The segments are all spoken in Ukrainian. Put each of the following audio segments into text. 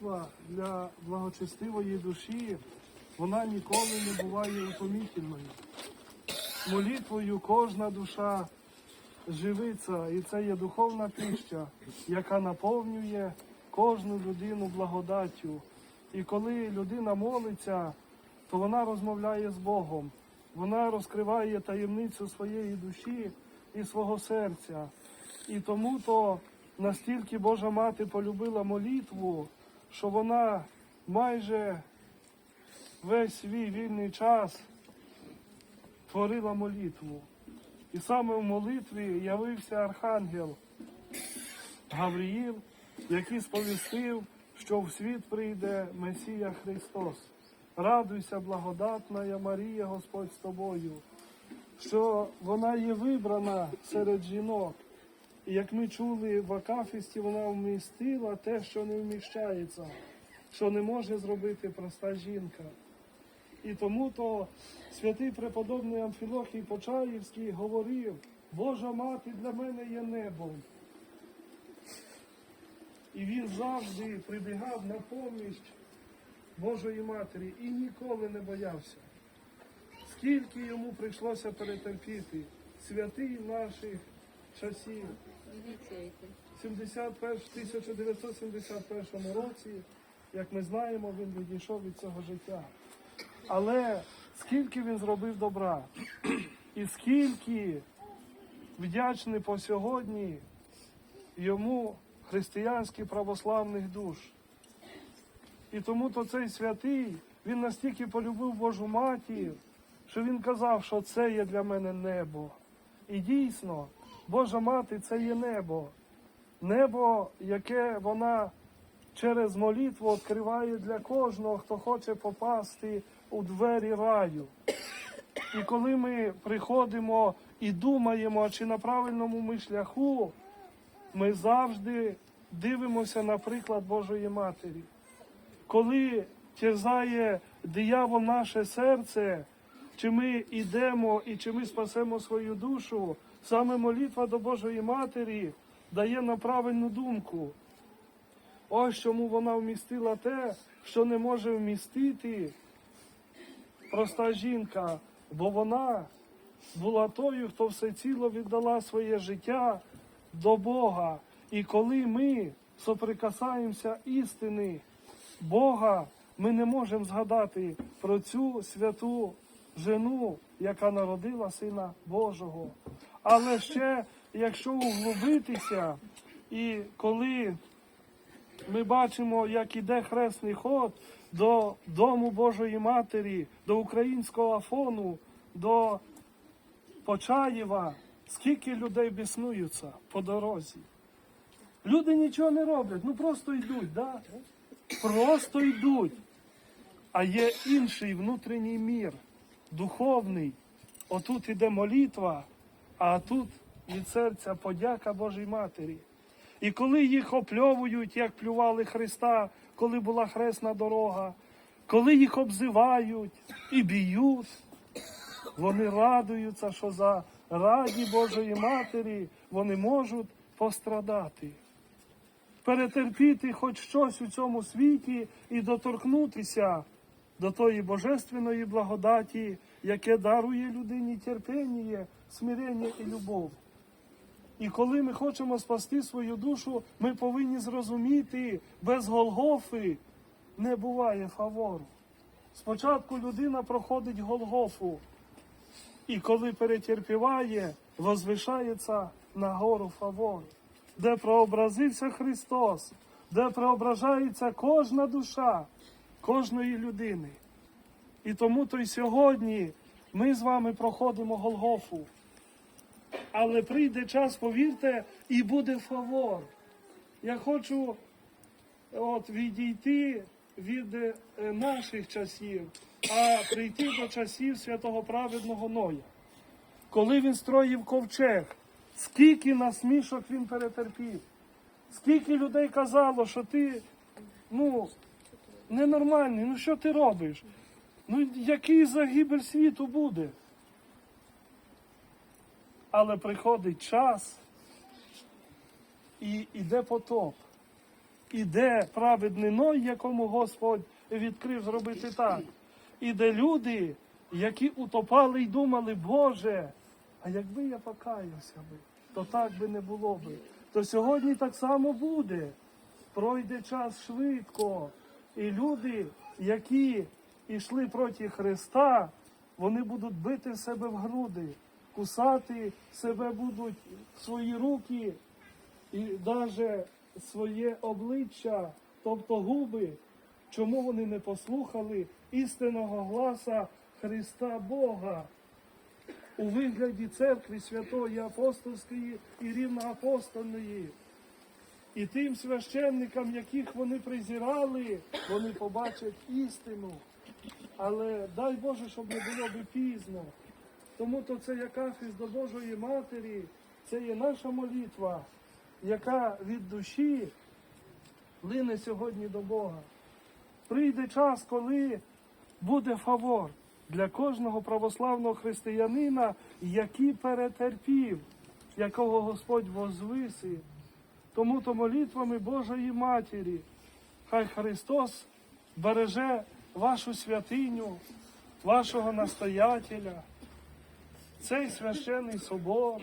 молитва для благочестивої душі, вона ніколи не буває утомітельною. Молитвою кожна душа живиться, і це є духовна пища, яка наповнює кожну людину благодаттю. І коли людина молиться, то вона розмовляє з Богом, вона розкриває таємницю своєї душі і свого серця. І тому то настільки Божа мати полюбила молитву, що вона майже весь свій вільний час творила молитву. І саме в молитві явився архангел Гавриїл, який сповістив, що в світ прийде Месія Христос. Радуйся, благодатна Марія, Господь з тобою, що вона є вибрана серед жінок. І як ми чули в Акафісті, вона вмістила те, що не вміщається, що не може зробити проста жінка. І тому то святий преподобний Амфілохій Почаївський говорив, Божа мати для мене є небом. І він завжди прибігав на поміч Божої Матері і ніколи не боявся. Скільки йому прийшлося перетерпіти, святий наших часів. 71, 1971 році, як ми знаємо, він відійшов від цього життя. Але скільки він зробив добра, і скільки вдячний по сьогодні йому християнських православних душ. І тому то цей святий, він настільки полюбив Божу матір, що він казав, що це є для мене небо. І дійсно, Божа мати це є небо. Небо, яке вона через молитву відкриває для кожного, хто хоче попасти у двері раю. І коли ми приходимо і думаємо, чи на правильному ми шляху, ми завжди дивимося на приклад Божої Матері. Коли терзає диявол наше серце, чи ми йдемо і чи ми спасемо свою душу, саме молитва до Божої Матері дає нам правильну думку. Ось чому вона вмістила те, що не може вмістити проста жінка, бо вона була тою, хто всеціло віддала своє життя до Бога. І коли ми соприкасаємося істини Бога, ми не можемо згадати про цю святу жену, яка народила Сина Божого. Але ще, якщо углубитися, і коли ми бачимо, як іде хресний ход до Дому Божої Матері, до українського Афону, до Почаєва, скільки людей біснуються по дорозі. Люди нічого не роблять, ну просто йдуть, да? просто йдуть. А є інший внутрішній мір, духовний. Отут іде молитва, а тут від серця подяка Божій Матері. І коли їх опльовують, як плювали Христа, коли була хресна дорога, коли їх обзивають і б'ють, вони радуються, що за раді Божої Матері вони можуть пострадати, перетерпіти хоч щось у цьому світі і доторкнутися до тої божественної благодаті, яке дарує людині терпіння, смирення і любов. І коли ми хочемо спасти свою душу, ми повинні зрозуміти, без Голгофи не буває фавору. Спочатку людина проходить Голгофу, і коли перетерпіває, возвишається на гору фавор, де прообразився Христос, де преображається кожна душа кожної людини. І тому то й сьогодні ми з вами проходимо Голгофу. Але прийде час, повірте, і буде фавор. Я хочу от, відійти від е, наших часів, а прийти до часів святого праведного Ноя. Коли він строїв ковчег, скільки насмішок він перетерпів, скільки людей казало, що ти ну, ненормальний, ну що ти робиш? Ну який загибель світу буде? Але приходить час і йде потоп. іде праведний Ной, якому Господь відкрив зробити так. Іде люди, які утопали й думали, Боже, а якби я покаявся би, то так би не було би. То сьогодні так само буде. Пройде час швидко, і люди, які йшли проти Христа, вони будуть бити себе в груди, кусати себе будуть свої руки і навіть своє обличчя, тобто губи, чому вони не послухали істинного гласа Христа Бога у вигляді церкви Святої Апостольської і рівноапостольної. І тим священникам, яких вони презирали, вони побачать істину. Але дай Боже, щоб не було би пізно. Тому то це як афіс до Божої Матері, це є наша молитва, яка від душі лине сьогодні до Бога. Прийде час, коли буде фавор для кожного православного християнина, який перетерпів, якого Господь возвисив. Тому то молитвами Божої Матері, хай Христос береже вашу святиню, вашого настоятеля, цей священний собор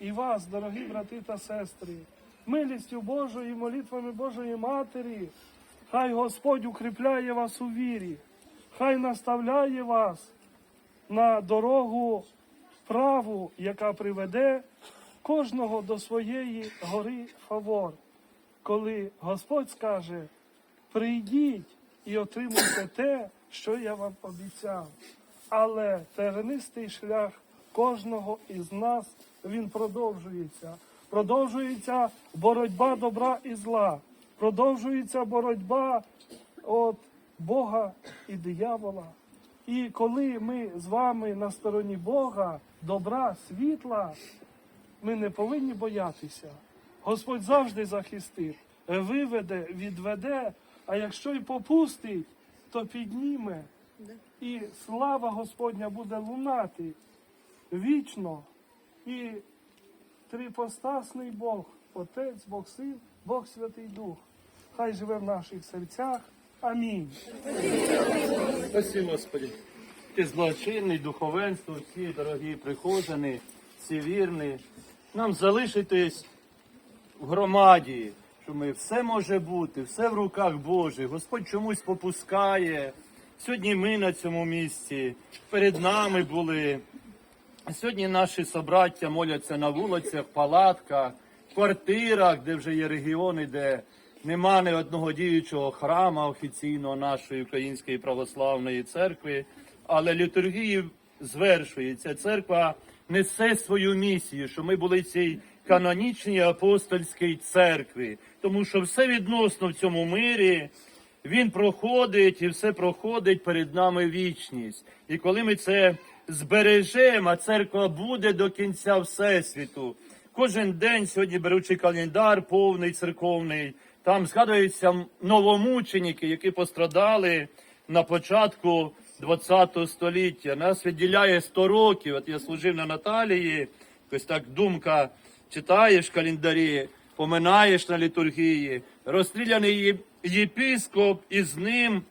і вас, дорогі брати та сестри, милістю Божою молитвами Божої Матері, хай Господь укріпляє вас у вірі, хай наставляє вас на дорогу праву, яка приведе кожного до своєї гори фавор. Коли Господь скаже, прийдіть і отримуйте те, що я вам обіцяв. Але тернистий шлях кожного із нас він продовжується. Продовжується боротьба добра і зла. Продовжується боротьба от Бога і диявола. І коли ми з вами на стороні Бога, добра, світла, ми не повинні боятися. Господь завжди захистить, виведе, відведе, а якщо й попустить, то підніме. І слава Господня буде лунати вічно. І трипостасний Бог, Отець, Бог Син, Бог Святий Дух. Хай живе в наших серцях. Амінь. Спасибо, Господи. Ти злочинний, духовенство, всі дорогі прихожани, всі вірні. Нам залишитись в громаді, що ми все може бути, все в руках Божих. Господь чомусь попускає. Сьогодні ми на цьому місці, перед нами були. Сьогодні наші собраття моляться на вулицях, палатках, квартирах, де вже є регіони, де нема ні одного діючого храма офіційного нашої Української православної церкви, але літургії звершується. Церква несе свою місію, що ми були цій канонічній апостольській церкві, тому що все відносно в цьому мирі. Він проходить і все проходить перед нами вічність. І коли ми це збережемо, а церква буде до кінця Всесвіту. Кожен день сьогодні беручи календар повний церковний, там згадуються новомученики, які пострадали на початку ХХ століття. Нас відділяє 100 років. От я служив на Наталії, ось так думка читаєш в календарі, поминаєш на літургії, розстріляний єпископ і з ним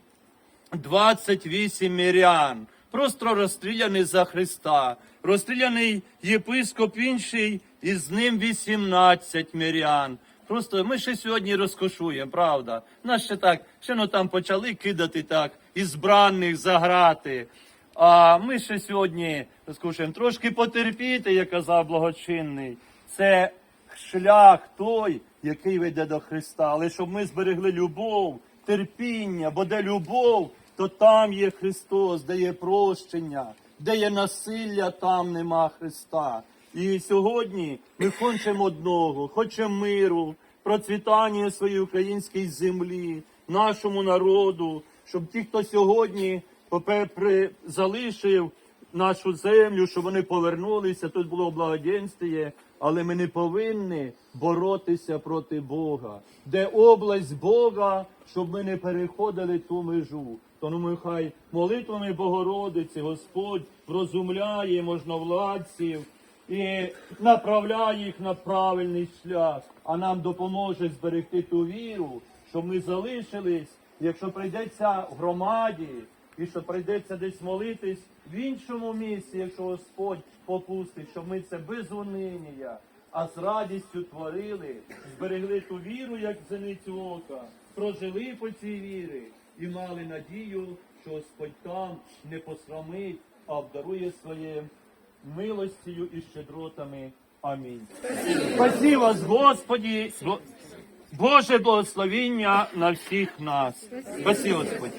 28 мирян. Просто розстріляний за Христа. Розстріляний єпископ інший, і з ним 18 мирян. Просто ми ще сьогодні розкошуємо, правда. Нас ще так, ще ну там почали кидати так, ізбранних заграти. А ми ще сьогодні розкошуємо трошки потерпіти, як казав благочинний. Це шлях той, який веде до Христа. Але щоб ми зберегли любов, терпіння, бо де любов, то там є Христос, де є прощення, де є насилля, там нема Христа. І сьогодні ми хочемо одного, хочемо миру, процвітання своєї української землі, нашому народу, щоб ті, хто сьогодні залишив нашу землю, щоб вони повернулися. Тут було благоденствіє, але ми не повинні боротися проти Бога. Де область Бога, щоб ми не переходили ту межу. Тому ми хай молитвами Богородиці Господь врозумляє можновладців, і направляє їх на правильний шлях, а нам допоможе зберегти ту віру, щоб ми залишились, якщо прийдеться в громаді, і що прийдеться десь молитись в іншому місці, якщо Господь попустить, щоб ми це без униння, а з радістю творили, зберегли ту віру, як зеницю ока, прожили по цій вірі і мали надію, що Господь там не посрамить, а обдарує своє милостію і щедротами. Амінь. Спасі вас, Господі, Боже благословіння на всіх нас. Спасі Господь.